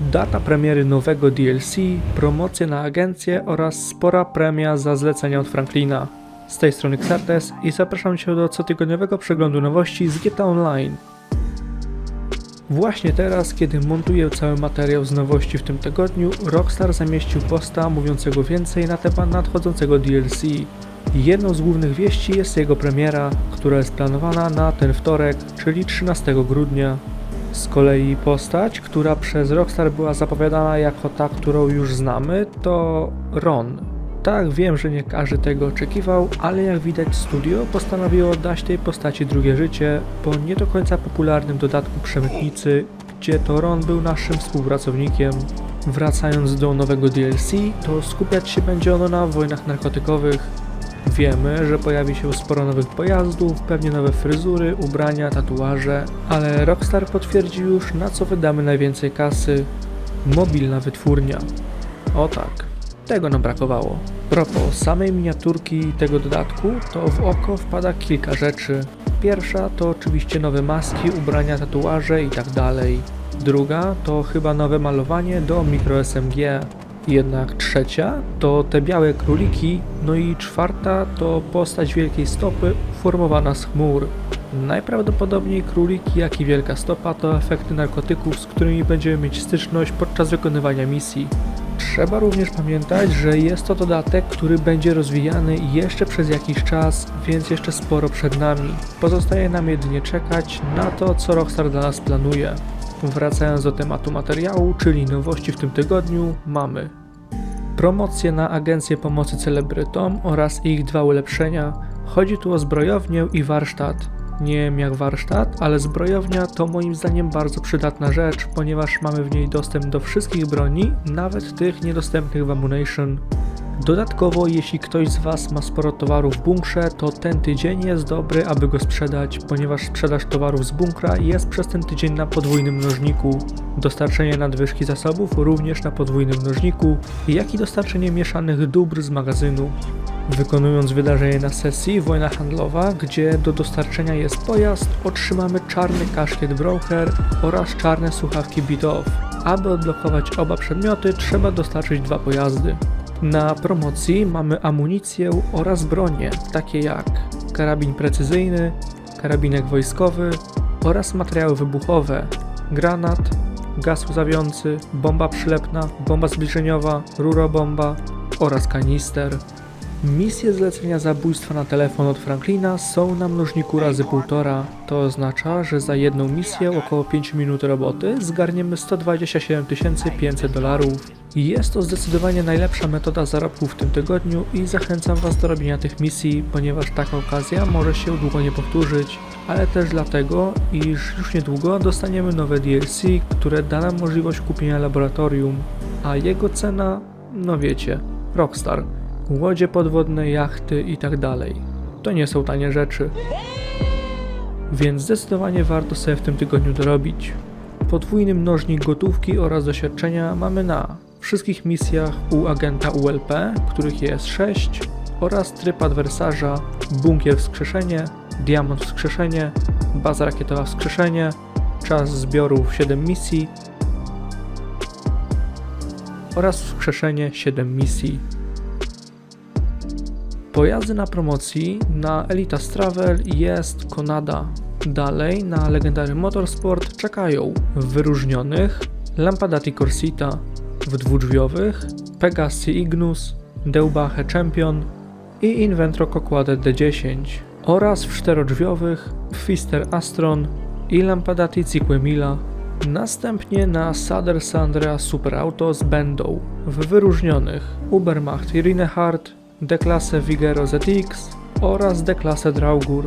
Data premiery nowego DLC, promocje na agencję oraz spora premia za zlecenia od Franklina. Z tej strony Xartes i zapraszam Cię do cotygodniowego przeglądu nowości z GTA Online. Właśnie teraz, kiedy montuję cały materiał z nowości w tym tygodniu, Rockstar zamieścił posta mówiącego więcej na temat nadchodzącego DLC. Jedną z głównych wieści jest jego premiera, która jest planowana na ten wtorek, czyli 13 grudnia. Z kolei postać, która przez Rockstar była zapowiadana jako ta, którą już znamy, to Ron. Tak, wiem, że nie każdy tego oczekiwał, ale jak widać studio postanowiło dać tej postaci drugie życie po nie do końca popularnym dodatku Przemytnicy, gdzie to Ron był naszym współpracownikiem. Wracając do nowego DLC, to skupiać się będzie ono na wojnach narkotykowych. Wiemy, że pojawi się sporo nowych pojazdów, pewnie nowe fryzury, ubrania, tatuaże, ale Rockstar potwierdził już na co wydamy najwięcej kasy. Mobilna wytwórnia. O tak. Tego nam brakowało. Propos samej miniaturki tego dodatku, to w oko wpada kilka rzeczy. Pierwsza to oczywiście nowe maski, ubrania, tatuaże i tak. Druga to chyba nowe malowanie do micro SMG. Jednak trzecia to te białe króliki, no i czwarta to postać wielkiej stopy uformowana z chmur. Najprawdopodobniej króliki, jak i wielka stopa to efekty narkotyków, z którymi będziemy mieć styczność podczas wykonywania misji. Trzeba również pamiętać, że jest to dodatek, który będzie rozwijany jeszcze przez jakiś czas, więc jeszcze sporo przed nami. Pozostaje nam jedynie czekać na to, co Rockstar dla nas planuje. Wracając do tematu materiału, czyli nowości w tym tygodniu, mamy promocje na Agencję Pomocy Celebrytom oraz ich dwa ulepszenia. Chodzi tu o zbrojownię i warsztat. Nie wiem jak warsztat, ale zbrojownia to moim zdaniem bardzo przydatna rzecz, ponieważ mamy w niej dostęp do wszystkich broni, nawet tych niedostępnych w Ammunition. Dodatkowo, jeśli ktoś z Was ma sporo towarów w bunkrze, to ten tydzień jest dobry, aby go sprzedać, ponieważ sprzedaż towarów z bunkra jest przez ten tydzień na podwójnym mnożniku. Dostarczenie nadwyżki zasobów również na podwójnym mnożniku, jak i dostarczenie mieszanych dóbr z magazynu. Wykonując wydarzenie na sesji Wojna Handlowa, gdzie do dostarczenia jest pojazd, otrzymamy czarny kaszkiet Broker oraz czarne słuchawki Beat-Off. Aby odblokować oba przedmioty, trzeba dostarczyć dwa pojazdy. Na promocji mamy amunicję oraz bronie, takie jak karabin precyzyjny, karabinek wojskowy oraz materiały wybuchowe, granat, gaz łzawiący, bomba przylepna, bomba zbliżeniowa, rurobomba oraz kanister. Misje zlecenia zabójstwa na telefon od Franklina są na mnożniku razy półtora. To oznacza, że za jedną misję około 5 minut roboty zgarniemy 127 500 dolarów. Jest to zdecydowanie najlepsza metoda zarobku w tym tygodniu i zachęcam Was do robienia tych misji, ponieważ taka okazja może się długo nie powtórzyć, ale też dlatego, iż już niedługo dostaniemy nowe DLC, które da nam możliwość kupienia laboratorium, a jego cena, no wiecie, Rockstar łodzie podwodne, jachty i tak. To nie są tanie rzeczy. Więc zdecydowanie warto sobie w tym tygodniu dorobić. Podwójny mnożnik gotówki oraz doświadczenia mamy na wszystkich misjach u agenta ULP, których jest 6, oraz tryb adwersarza, bunkier wskrzeszenie, diamont wskrzeszenie, baza rakietowa wskrzeszenie, czas zbiorów 7 misji oraz wskrzeszenie 7 misji. Pojazdy na promocji na Elitas Travel jest Konada. Dalej na Legendary Motorsport czekają w wyróżnionych Lampadati Corsita, w dwudrzwiowych Pegasi Ignus, Deubache Champion i Inventro Coquade D10 oraz w czterodrzwiowych Pfister Astron i Lampadati Ciquemila. Następnie na Sader Sandrea Super Autos będą w wyróżnionych Ubermacht i Rinehart, D-klasę Vigero ZX oraz D-klasę Draugur.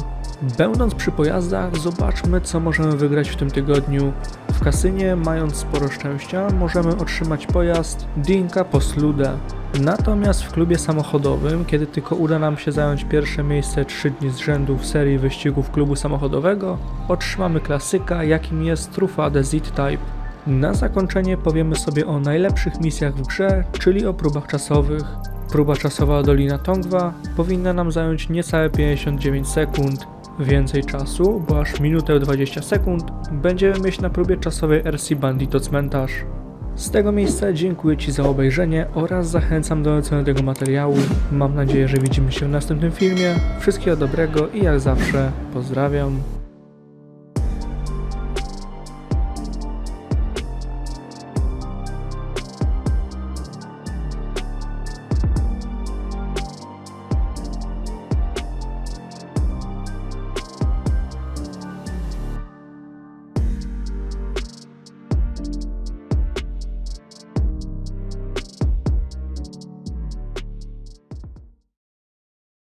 Będąc przy pojazdach, zobaczmy co możemy wygrać w tym tygodniu. W kasynie, mając sporo szczęścia, możemy otrzymać pojazd Dinka Postlude. Natomiast w klubie samochodowym, kiedy tylko uda nam się zająć pierwsze miejsce 3 dni z rzędu w serii wyścigów klubu samochodowego, otrzymamy klasyka, jakim jest Trufa The Z-Type. Na zakończenie powiemy sobie o najlepszych misjach w grze, czyli o próbach czasowych. Próba czasowa Dolina Tongwa powinna nam zająć niecałe 59 sekund. Więcej czasu, bo aż minutę 20 sekund, będziemy mieć na próbie czasowej RC Bandito Cmentarz. Z tego miejsca dziękuję Ci za obejrzenie oraz zachęcam do oceny tego materiału. Mam nadzieję, że widzimy się w następnym filmie. Wszystkiego dobrego i jak zawsze pozdrawiam.